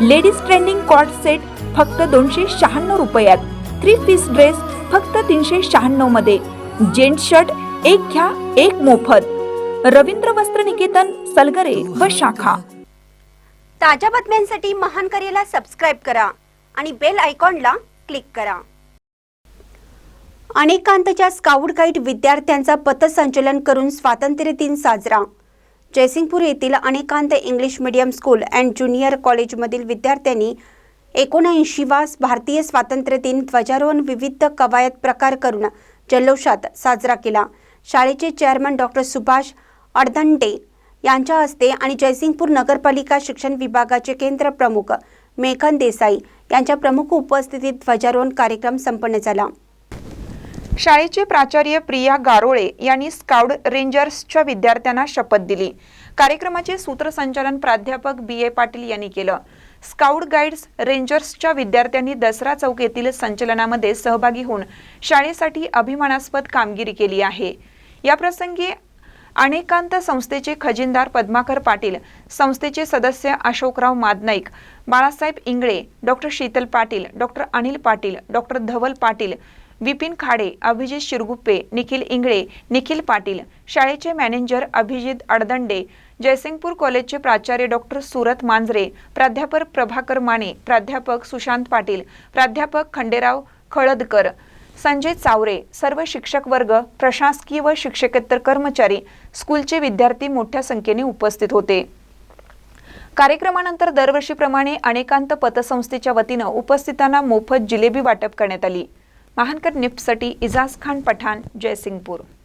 Ladies trending कॉट set फक्त दोनशे शहाण्णव रुपयात. थ्री पीस ड्रेस फक्त तीनशे शहाण्णवमध्ये. जेंट्स शर्ट एक घ्या एक मोफत. रवींद्र वस्त्र निकेतन सलगरे व शाखा. ताज्या बातम्यांसाठी महान करेला सबस्क्राईब करा आणि बेल आयकॉनला क्लिक करा. अनेकांतच्या स्काउट गाईड विद्यार्थ्यांचा पथसंचलन करून स्वातंत्र्य दिन साजरा. जयसिंगपूर येथील Anekant English medium school and junior कॉलेजमधील विद्यार्थ्यांनी एकोणऐंशीवा भारतीय स्वातंत्र्य दिन ध्वजारोहण विविध कवायत प्रकार करून जल्लोषात साजरा केला. शाळेचे चेअरमन डॉक्टर सुभाष अडधंडे यांच्या हस्ते आणि जयसिंगपूर नगरपालिका शिक्षण विभागाचे केंद्र प्रमुख मेघन देसाई यांच्या प्रमुख उपस्थितीत ध्वजारोहण कार्यक्रम संपन्न झाला. शाळेचे प्राचार्य प्रिया गारोळे यांनी स्काउड रेंजर्सच्या विद्यार्थ्यांना शपथ दिली. कार्यक्रमाचे सूत्रसंचालन प्राध्यापक बी ए पाटील यांनी केलं. स्काउट गाईड्स रेंजर्सच्या विद्यार्थ्यांनी दसरा चौक येथील संचलनामध्ये सहभागी होऊन शाळेसाठी अभिमानास्पद कामगिरी केली आहे. याप्रसंगी अनेकांत संस्थेचे खजिनदार पद्माकर पाटील संस्थेचे सदस्य Ashokrao Madnaik Balasaheb Ingle doctor Sheetal Patil doctor Anil Patil doctor Dhaval Patil Vipin Khade Abhijit Shirguppe Nikhil Ingle Nikhil Patil शाळेचे मॅनेजर अभिजित अडदंडे जयसिंगपूर कॉलेजचे प्राचार्य डॉक्टर सुरत मांजरे प्राध्यापक प्रभाकर माने प्राध्यापक सुशांत पाटील प्राध्यापक खंडेराव खळदकर संजय चावरे सर्व शिक्षक वर्ग प्रशासकीय व शिक्षकेतर कर्मचारी स्कूलचे विद्यार्थी मोठ्या संख्येने उपस्थित होते. कार्यक्रमानंतर दरवर्षीप्रमाणे अनेकांत पतसंस्थेच्या वतीनं उपस्थितांना मोफत जिलेबी वाटप करण्यात आली. महानकर निफ्टसाठी इजाज खान पठाण जयसिंगपूर.